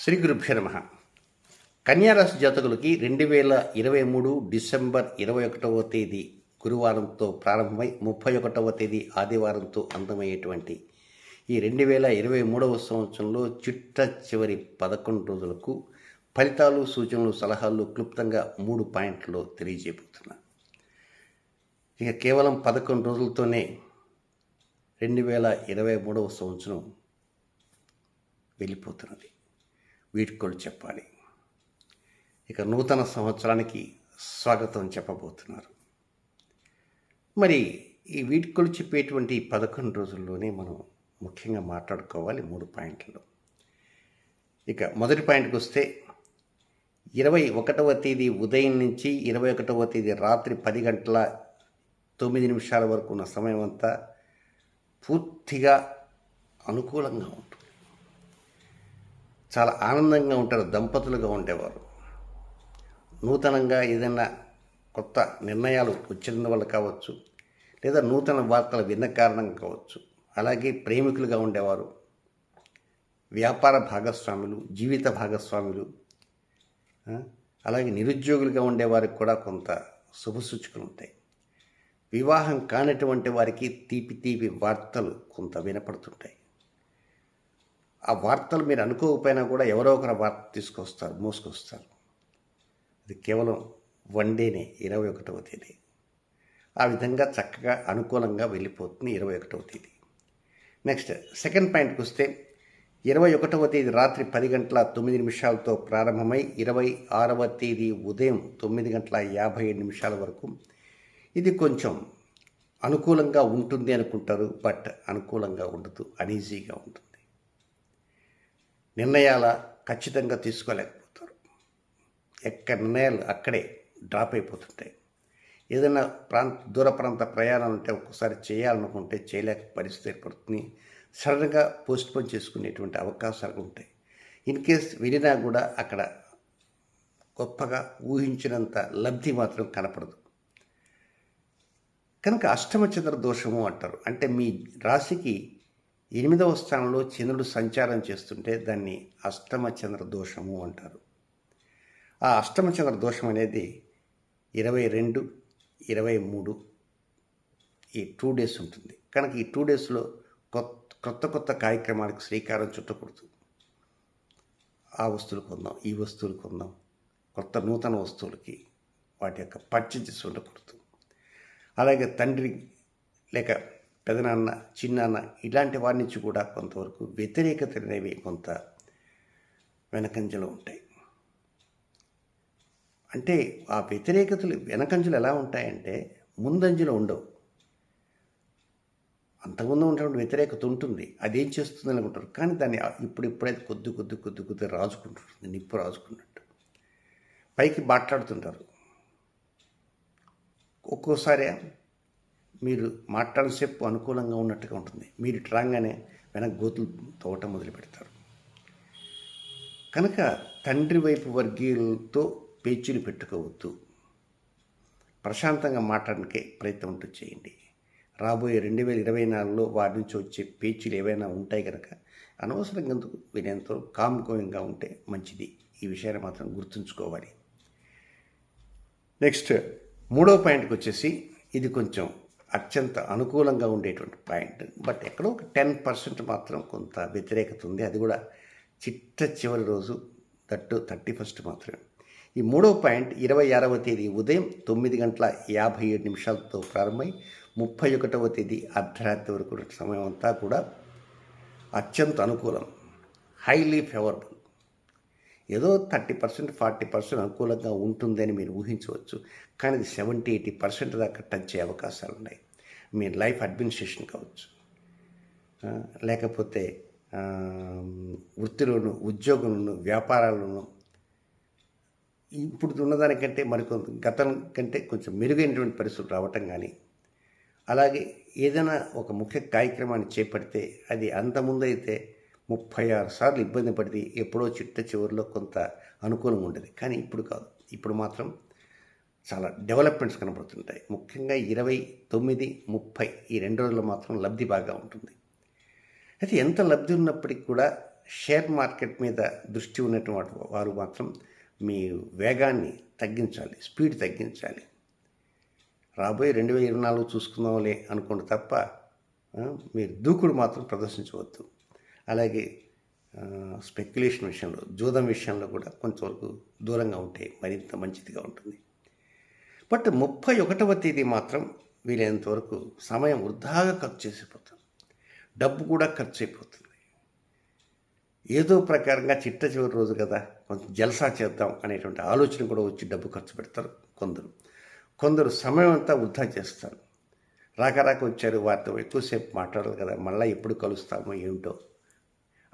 శ్రీ గురుభ్య నమ. కన్యారాశి జాతకులకి రెండు వేల ఇరవై మూడు డిసెంబర్ ఇరవై ఒకటవ తేదీ గురువారంతో ప్రారంభమై ముప్పై ఒకటవ తేదీ ఆదివారంతో అంతమయ్యేటువంటి ఈ రెండు వేల ఇరవై మూడవ సంవత్సరంలో చిట్ట చివరి పదకొండు రోజులకు ఫలితాలు సూచనలు సలహాలు క్లుప్తంగా మూడు పాయింట్లో తెలియజేయబోతున్నా. ఇక కేవలం పదకొండు రోజులతోనే రెండు వేల ఇరవై మూడవ సంవత్సరం వెళ్ళిపోతున్నది. వీడ్కోలు చెప్పాలి. ఇక నూతన సంవత్సరానికి స్వాగతం చెప్పబోతున్నారు. మరి ఈ వీడ్కోలు చెప్పేటువంటి పదకొండు రోజుల్లోనే మనం ముఖ్యంగా మాట్లాడుకోవాలి మూడు పాయింట్లు. ఇక మొదటి పాయింట్కి వస్తే ఇరవై ఒకటవ తేదీ ఉదయం నుంచి ఇరవై ఒకటవ తేదీ రాత్రి పది గంటల తొమ్మిది నిమిషాల వరకు ఉన్న సమయం అంతా పూర్తిగా అనుకూలంగా ఉంటుంది. చాలా ఆనందంగా ఉంటారు దంపతులుగా ఉండేవారు. నూతనంగా ఏదైనా కొత్త నిర్ణయాలు వచ్చిన వల్ల కావచ్చు లేదా నూతన వార్తలు విన్న కారణం కావచ్చు అలాగే ప్రేమికులుగా ఉండేవారు. వ్యాపార భాగస్వాములు జీవిత భాగస్వాములు అలాగే నిరుద్యోగులుగా ఉండేవారికి కూడా కొంత శుభసూచకలు ఉంటాయి. వివాహం కానటువంటి వారికి తీపి తీపి వార్తలు కొంత వినపడుతుంటాయి. ఆ వార్తలు మీరు అనుకోకపోయినా కూడా ఎవరో ఒకరు వార్త తీసుకొస్తారు మోసుకొస్తారు. అది కేవలం వన్ డేనే ఇరవై ఒకటవ తేదీ. ఆ విధంగా చక్కగా అనుకూలంగా వెళ్ళిపోతుంది ఇరవై ఒకటవ తేదీ. నెక్స్ట్ సెకండ్ పాయింట్కి వస్తే ఇరవై ఒకటవ తేదీ రాత్రి పది గంటల తొమ్మిది నిమిషాలతో ప్రారంభమై ఇరవై ఆరవ తేదీ ఉదయం తొమ్మిది గంటల యాభై ఏడు నిమిషాల వరకు. ఇది కొంచెం అనుకూలంగా ఉంటుంది అనుకుంటారు బట్ అనుకూలంగా ఉండదు అనీజీగా ఉంటుంది. నిర్ణయాల ఖచ్చితంగా తీసుకోలేకపోతారు. ఎక్కడ నిర్ణయాలు అక్కడే డ్రాప్ అయిపోతుంటాయి. ఏదైనా ప్రాంత దూర ప్రాంత ప్రయాణాలు ఉంటే ఒక్కసారి చేయాలనుకుంటే చేయలేక పరిస్థితి ఏర్పడుతుంది. సడన్గా పోస్ట్పోన్ చేసుకునేటువంటి అవకాశాలు ఉంటాయి. ఇన్ కేస్ వెళ్ళినా కూడా అక్కడ గొప్పగా ఊహించినంత లబ్ధి మాత్రం కనపడదు. కనుక అష్టమ చంద్ర దోషము అంటారు. అంటే మీ రాశికి ఎనిమిదవ స్థానంలో చంద్రుడు సంచారం చేస్తుంటే దాన్ని అష్టమ చంద్ర దోషము అంటారు. ఆ అష్టమ చంద్ర దోషం అనేది ఇరవై రెండు ఇరవై మూడు ఈ టూ డేస్ ఉంటుంది. కనుక ఈ టూ డేస్లో కొత్త కొత్త కొత్త కార్యక్రమాలకు శ్రీకారం చుట్టకూడదు. ఆ వస్తువులు కొందాం ఈ వస్తువులు కొందాం కొత్త నూతన వస్తువులకి వాటి యొక్క పర్చేజెస్ ఉండకూడదు. అలాగే తండ్రి లేక పెదనాన్న చిన్నాన్న ఇలాంటి వారి నుంచి కూడా కొంతవరకు వ్యతిరేకతలు అనేవి కొంత వెనకంజలో ఉంటాయి. అంటే ఆ వ్యతిరేకతలు వెనకంజలు ఎలా ఉంటాయంటే ముందంజలో ఉండవు. అంతకుముందు ఉన్నటువంటి వ్యతిరేకత ఉంటుంది. అదేం చేస్తుంది అనుకుంటారు. కానీ దాన్ని ఇప్పుడు ఇప్పుడైతే కొద్ది కొద్ది కొద్ది కొద్ది రాజుకుంటుంటుంది నిప్పు రాజుకున్నట్టు. పైకి మాట్లాడుతుంటారు. ఒక్కోసారి మీరు మాట్లాడసేపు అనుకూలంగా ఉన్నట్టుగా ఉంటుంది. మీరు ఇటు రాగానే వెనక గోతులు తవ్వటం మొదలు పెడతారు. కనుక తండ్రి వైపు వర్గీయులతో పేచీలు పెట్టుకోవద్దు. ప్రశాంతంగా మాట్లాడడానికి ప్రయత్నం ఉంటూ చేయండి. రాబోయే రెండు వేల ఇరవై నాలుగులో వారి నుంచి వచ్చే పేచీలు ఏవైనా ఉంటాయి కనుక అనవసరంగా ఎందుకు? వినేంత కామ్ గోయింగ్గా ఉంటే మంచిది. ఈ విషయాన్ని మాత్రం గుర్తుంచుకోవాలి. నెక్స్ట్ మూడో పాయింట్కి వచ్చేసి ఇది కొంచెం అత్యంత అనుకూలంగా ఉండేటువంటి పాయింట్. బట్ ఎక్కడో ఒక టెన్ పర్సెంట్ మాత్రం కొంత వ్యతిరేకత ఉంది. అది కూడా చిట్ట చివరి రోజు దట్టు థర్టీ ఫస్ట్ మాత్రమే. ఈ మూడో పాయింట్ ఇరవై ఆరవ తేదీ ఉదయం తొమ్మిది గంటల యాభై ఏడు నిమిషాలతో ప్రారంభమై ముప్పై ఒకటవ తేదీ అర్ధరాత్రి వరకు సమయం అంతా కూడా అత్యంత అనుకూలం. హైలీ ఫేవరబుల్ ఏదో థర్టీ పర్సెంట్ ఫార్టీ పర్సెంట్ అనుకూలంగా ఉంటుందని మీరు ఊహించవచ్చు. కానీ అది సెవెంటీ ఎయిటీ పర్సెంట్ దాకా టచ్ అయ్యే అవకాశాలు ఉన్నాయి. మీ లైఫ్ అడ్మినిస్ట్రేషన్ కావచ్చు. లేకపోతే వృత్తిలోను ఉద్యోగంలోను వ్యాపారాల్లోనూ ఇప్పుడు ఉన్నదానికంటే మరికొంత గతం కంటే కొంచెం మెరుగైనటువంటి పరిస్థితులు రావటం కానీ అలాగే ఏదైనా ఒక ముఖ్య కార్యక్రమాన్ని చేపడితే అది అంతకుముందైతే ముప్పై ఆరు సార్లు ఇబ్బంది పడితే ఎప్పుడో చిట్ట చివరిలో కొంత అనుకూలంగా ఉండేది. కానీ ఇప్పుడు కాదు. ఇప్పుడు మాత్రం చాలా డెవలప్మెంట్స్ కనబడుతుంటాయి. ముఖ్యంగా ఇరవై తొమ్మిది ముప్పై ఈ రెండు రోజుల్లో మాత్రం లబ్ధి బాగా ఉంటుంది. అయితే ఎంత లబ్ధి ఉన్నప్పటికీ కూడా షేర్ మార్కెట్ మీద దృష్టి ఉన్నటువంటి వారు మాత్రం మీ వేగాన్ని తగ్గించాలి స్పీడ్ తగ్గించాలి. రాబోయే రెండు వేల ఇరవై నాలుగు చూసుకుందాంలే అనుకోండి తప్ప మీరు దూకుడు మాత్రం ప్రదర్శించవద్దు. అలాగే స్పెక్యులేషన్ విషయంలో జూదం విషయంలో కూడా కొంతవరకు దూరంగా ఉంటే మరింత మంచిదిగా ఉంటుంది. బట్ ముప్పై ఒకటవ తేదీ మాత్రం వీలైనంత వరకు సమయం వృధాగా ఖర్చు చేసిపోతుంది. డబ్బు కూడా ఖర్చు అయిపోతుంది. ఏదో ప్రకారంగా చిట్ట చివరి రోజు కదా కొంచెం జలసా చేద్దాం అనేటువంటి ఆలోచన కూడా వచ్చి డబ్బు ఖర్చు పెడతారు కొందరు. కొందరు సమయం అంతా వృధా చేస్తారు. రాకరాక రాక వచ్చారు వారితో ఎక్కువసేపు మాట్లాడాలి కదా మళ్ళీ ఎప్పుడు కలుస్తామో ఏమిటో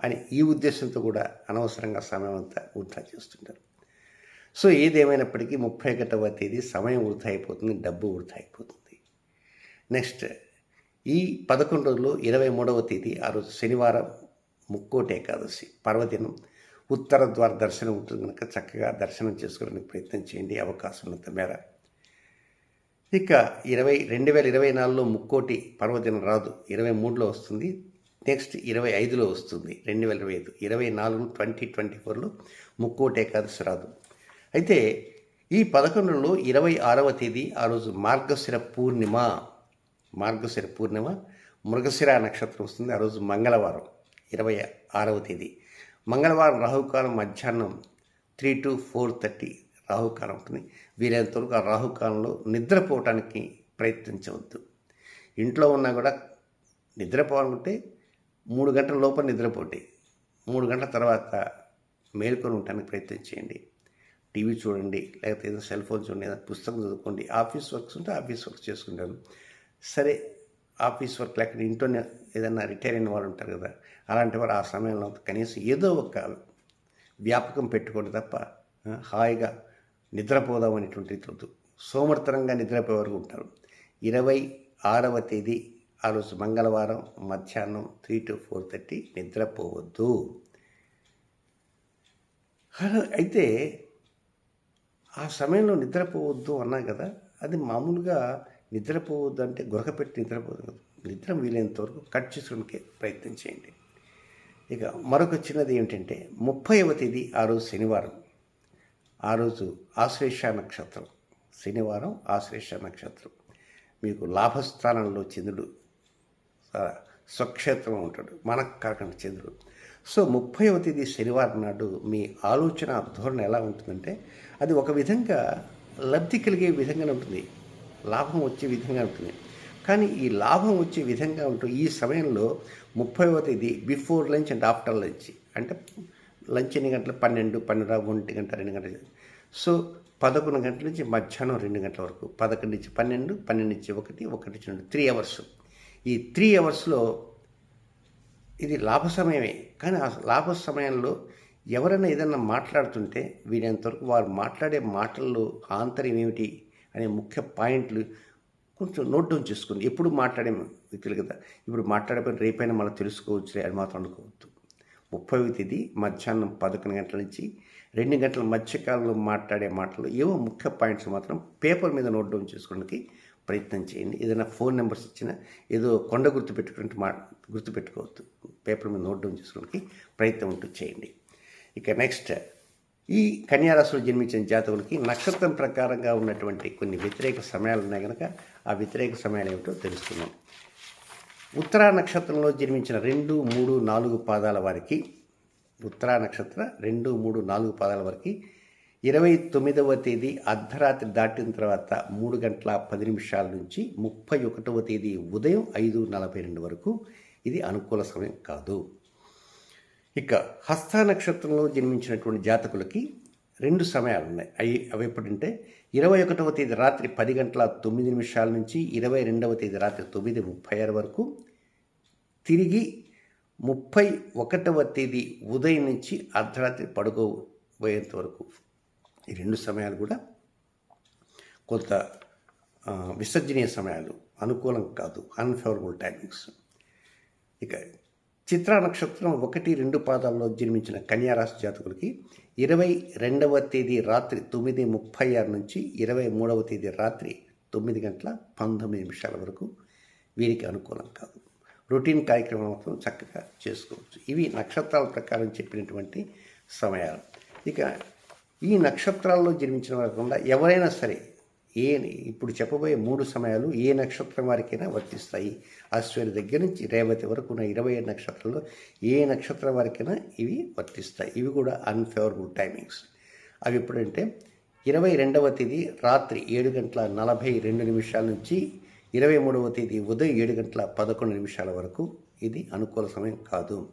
అని ఈ ఉద్దేశంతో కూడా అనవసరంగా సమయం అంతా వృధా చేస్తుంటారు. సో ఏదేమైనప్పటికీ ముప్పై ఒకటవ తేదీ సమయం వృధా అయిపోతుంది డబ్బు వృధా అయిపోతుంది. నెక్స్ట్ ఈ పదకొండు రోజులు ఇరవై మూడవ తేదీ ఆ రోజు శనివారం ముక్కోటి ఏకాదశి పర్వదినం ఉత్తర ద్వార దర్శనం ఉంటుంది కనుక చక్కగా దర్శనం చేసుకోవడానికి ప్రయత్నం చేయండి అవకాశం ఉన్నంత మేర. ఇక ఇరవై రెండు వేల ఇరవై నాలుగులో ముక్కోటి పర్వదినం రాదు ఇరవై మూడులో వస్తుంది నెక్స్ట్ ఇరవై ఐదులో వస్తుంది రెండు వేల ఇరవై ఐదు. ఇరవై నాలుగు ట్వంటీ ట్వంటీ ఫోర్లో ముక్కోటి ఏకాదశి రాదు. అయితే ఈ పదకొండులో ఇరవై ఆరవ తేదీ ఆ రోజు మార్గశిర పూర్ణిమ. మార్గశిర పూర్ణిమ మృగశిర నక్షత్రం వస్తుంది ఆ రోజు మంగళవారం ఇరవై ఆరవ తేదీ. మంగళవారం రాహుకాలం మధ్యాహ్నం త్రీ టు ఫోర్ థర్టీ రాహుకాలం ఉంటుంది. వీలైనంత వరకు ఆ రాహుకాలంలో నిద్రపోవటానికి ప్రయత్నించవద్దు. ఇంట్లో ఉన్నా కూడా నిద్రపోవాలంటే మూడు గంటల లోపల నిద్రపోండి. మూడు గంటల తర్వాత మేల్కొని ఉండడానికి ప్రయత్నం చేయండి. టీవీ చూడండి లేకపోతే ఏదైనా సెల్ ఫోన్ చూడండి ఏదైనా పుస్తకం చదువుకోండి. ఆఫీస్ వర్క్స్ ఉంటే ఆఫీస్ వర్క్ చేసుకుంటారు. సరే ఆఫీస్ వర్క్ లేకపోతే ఇంట్లోనే ఏదైనా రిటైర్ అయిన వాళ్ళు ఉంటారు కదా అలాంటి వారు ఆ సమయంలో కనీసం ఏదో ఒక వ్యాపకం పెట్టుకోండి తప్ప హాయిగా నిద్రపోదాం అనేటువంటి వద్దు. సోమర్తనంగా నిద్రపోయే వరకు ఉంటారు. ఇరవై ఆరవ తేదీ ఆ రోజు మంగళవారం మధ్యాహ్నం త్రీ టు ఫోర్ థర్టీ నిద్రపోవద్దు. అయితే ఆ సమయంలో నిద్రపోవద్దు అన్నా కదా అది మామూలుగా నిద్రపోవద్దు అంటే గురకపెట్టి నిద్రపోదు కదా. నిద్ర వీలైనంత వరకు కట్ చేసుకోవడానికి ప్రయత్నం చేయండి. ఇక మరొక చిన్నది ఏంటంటే ముప్పైవ తేదీ ఆ రోజు శనివారం. ఆ రోజు ఆశ్లేష నక్షత్రం. శనివారం ఆశ్లేష నక్షత్రం. మీకు లాభస్థానంలో చంద్రుడు స్వక్షేత్రం ఉంటాడు. మనకు కాకుండా చంద్రుడు సో ముప్పైవ తేదీ శనివారం నాడు మీ ఆలోచన ధోరణి ఎలా ఉంటుందంటే అది ఒక విధంగా లబ్ధి కలిగే విధంగానే ఉంటుంది. లాభం వచ్చే విధంగా ఉంటుంది. కానీ ఈ లాభం వచ్చే విధంగా ఉంటూ ఈ సమయంలో ముప్పైవ తేదీ before lunch and after lunch. అంటే లంచ్ ఎన్ని గంటలు? పన్నెండు పన్నెండు ఒంటి గంట రెండు గంటలు. సో పదకొండు గంటల నుంచి మధ్యాహ్నం రెండు గంటల వరకు. పదకొండు నుంచి పన్నెండు పన్నెండు నుంచి ఒకటి ఒకటి నుంచి రెండు త్రీ అవర్స్ ఈ త్రీ అవర్స్లో ఇది లాభ సమయమే. కానీ ఆ లాభ సమయంలో ఎవరైనా ఏదైనా మాట్లాడుతుంటే వీలైనంతవరకు వారు మాట్లాడే మాటల్లో ఆంతర్యం ఏమిటి అనే ముఖ్య పాయింట్లు కొంచెం నోట్ డౌన్ చేసుకోండి. ఎప్పుడు మాట్లాడే వ్యక్తులు కదా. ఇప్పుడు మాట్లాడకపోయిన రేపైనా మనం తెలుసుకోవచ్చు అని మాత్రం అనుకోవద్దు. ముప్పై తేదీ మధ్యాహ్నం పదకొండు గంటల నుంచి రెండు గంటల మధ్యకాలంలో మాట్లాడే మాటలు ఏవో ముఖ్య పాయింట్స్ మాత్రం పేపర్ మీద నోట్ డౌన్ చేసుకోవడానికి ప్రయత్నం చేయండి. ఏదైనా ఫోన్ నెంబర్స్ ఇచ్చినా ఏదో కొండ గుర్తు పెట్టుకుంటే మా గుర్తు పెట్టుకోవద్దు. పేపర్ మీద నోట్ డౌన్ చేసుకోవడానికి ప్రయత్నం ఉంటూ చేయండి. ఇక నెక్స్ట్ ఈ కన్యారాశిలో జన్మించిన జాతకులకి నక్షత్రం ప్రకారంగా ఉన్నటువంటి కొన్ని వ్యతిరేక సమయాలు ఉన్నాయి కనుక ఆ వ్యతిరేక సమయాలు ఏమిటో తెలుసుకుందాం. ఉత్తరా నక్షత్రంలో జన్మించిన రెండు మూడు నాలుగు పాదాల వారికి ఉత్తరా నక్షత్ర రెండు మూడు నాలుగు పాదాల వరకు ఇరవై తొమ్మిదవ తేదీ అర్ధరాత్రి దాటిన తర్వాత మూడు గంటల పది నిమిషాల నుంచి ముప్పై ఒకటవ తేదీ ఉదయం ఐదు నలభై రెండు వరకు ఇది అనుకూల సమయం కాదు. ఇక హస్త నక్షత్రంలో జన్మించినటువంటి జాతకులకి రెండు సమయాలు ఉన్నాయి. అవి అవి ఎప్పుడంటే ఇరవై ఒకటవ తేదీ రాత్రి పది గంటల తొమ్మిది నిమిషాల నుంచి ఇరవై రెండవ తేదీ రాత్రి తొమ్మిది ముప్పై ఆరు వరకు తిరిగి ముప్పై ఒకటవ తేదీ ఉదయం నుంచి అర్ధరాత్రి పడుకోబోయేంత వరకు ఈ రెండు సమయాలు కూడా కొంత విసర్జనీయ సమయాలు అనుకూలం కాదు అన్ఫేవరబుల్ టైమింగ్స్ ఇక చిత్రా నక్షత్రం ఒకటి రెండు పాదాల్లో జన్మించిన కన్యారాశి జాతకులకి ఇరవై రెండవ తేదీ రాత్రి తొమ్మిది ముప్పై ఆరు నుంచి ఇరవై మూడవ తేదీ రాత్రి తొమ్మిది గంటల పంతొమ్మిది నిమిషాల వరకు వీరికి అనుకూలం కాదు. రొటీన్ కార్యక్రమం మాత్రం చక్కగా చేసుకోవచ్చు. ఇవి నక్షత్రాల ప్రకారం చెప్పినటువంటి సమయాలు. ఇక ఈ నక్షత్రాల్లో జన్మించిన కాకుండా ఎవరైనా సరే ఏ ఇప్పుడు చెప్పబోయే మూడు సమయాలు ఏ నక్షత్రం వారికైనా వర్తిస్తాయి. అశ్వరి దగ్గర నుంచి రేవతి వరకు ఉన్న ఇరవై ఏడు నక్షత్రాల్లో ఏ నక్షత్రం వారికైనా ఇవి వర్తిస్తాయి. ఇవి కూడా అన్ఫేవరబుల్ టైమింగ్స్ అవి ఎప్పుడంటే ఇరవై రెండవ తేదీ రాత్రి ఏడు గంటల నలభై రెండు నిమిషాల నుంచి ఇరవై మూడవ తేదీ ఉదయం ఏడు గంటల పదకొండు నిమిషాల వరకు ఇది అనుకూల సమయం కాదు.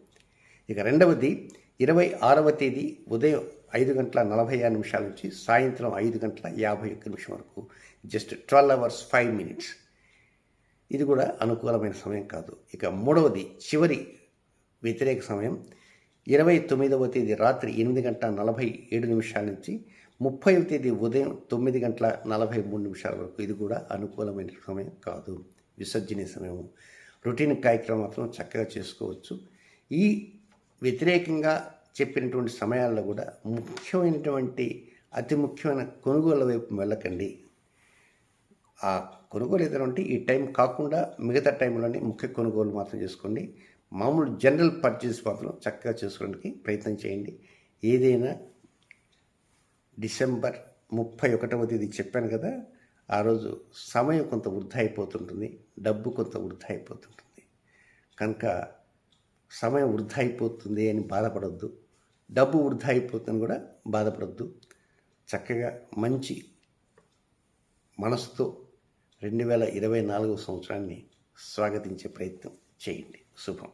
ఇక రెండవది ఇరవై ఆరవ తేదీ ఉదయం ఐదు గంటల నలభై ఆరు నిమిషాల నుంచి సాయంత్రం ఐదు గంటల యాభై ఒక్క నిమిషం వరకు. Just twelve hours five minutes. ఇది కూడా అనుకూలమైన సమయం కాదు. ఇక మూడవది చివరి వ్యతిరేక సమయం. ఇరవై తొమ్మిదవ తేదీ రాత్రి ఎనిమిది గంటల నలభై ఏడు నిమిషాల నుంచి ముప్పైవ తేదీ ఉదయం తొమ్మిది గంటల నలభై మూడు నిమిషాల వరకు ఇది కూడా అనుకూలమైన సమయం కాదు. విసర్జన సమయం రొటీన్ కార్యక్రమం మాత్రం చక్కగా చేసుకోవచ్చు. ఈ వ్యతిరేకంగా చెప్పినటువంటి సమయాల్లో కూడా ముఖ్యమైనటువంటి అతి ముఖ్యమైన కొనుగోలు వైపు వెళ్ళకండి. ఆ కొనుగోలు ఏదైనా ఈ టైం కాకుండా మిగతా టైంలోనే ముఖ్య కొనుగోలు మాత్రం చేసుకోండి. మామూలు జనరల్ పర్చేస్ మాత్రం చక్కగా చేసుకోవడానికి ప్రయత్నం చేయండి. ఏదైనా డిసెంబర్ ముప్పై ఒకటవ తేదీ చెప్పాను కదా ఆ రోజు సమయం కొంత వృధా అయిపోతుంటుంది డబ్బు కొంత వృధా అయిపోతుంటుంది. కనుక సమయం వృధా అయిపోతుంది అని బాధపడద్దు. డబ్బు వృధా అయిపోతుంది కూడా బాధపడద్దు. చక్కగా మంచి మనసుతో రెండు వేల ఇరవై నాలుగవ సంవత్సరాన్ని స్వాగతించే ప్రయత్నం చేయండి. శుభం.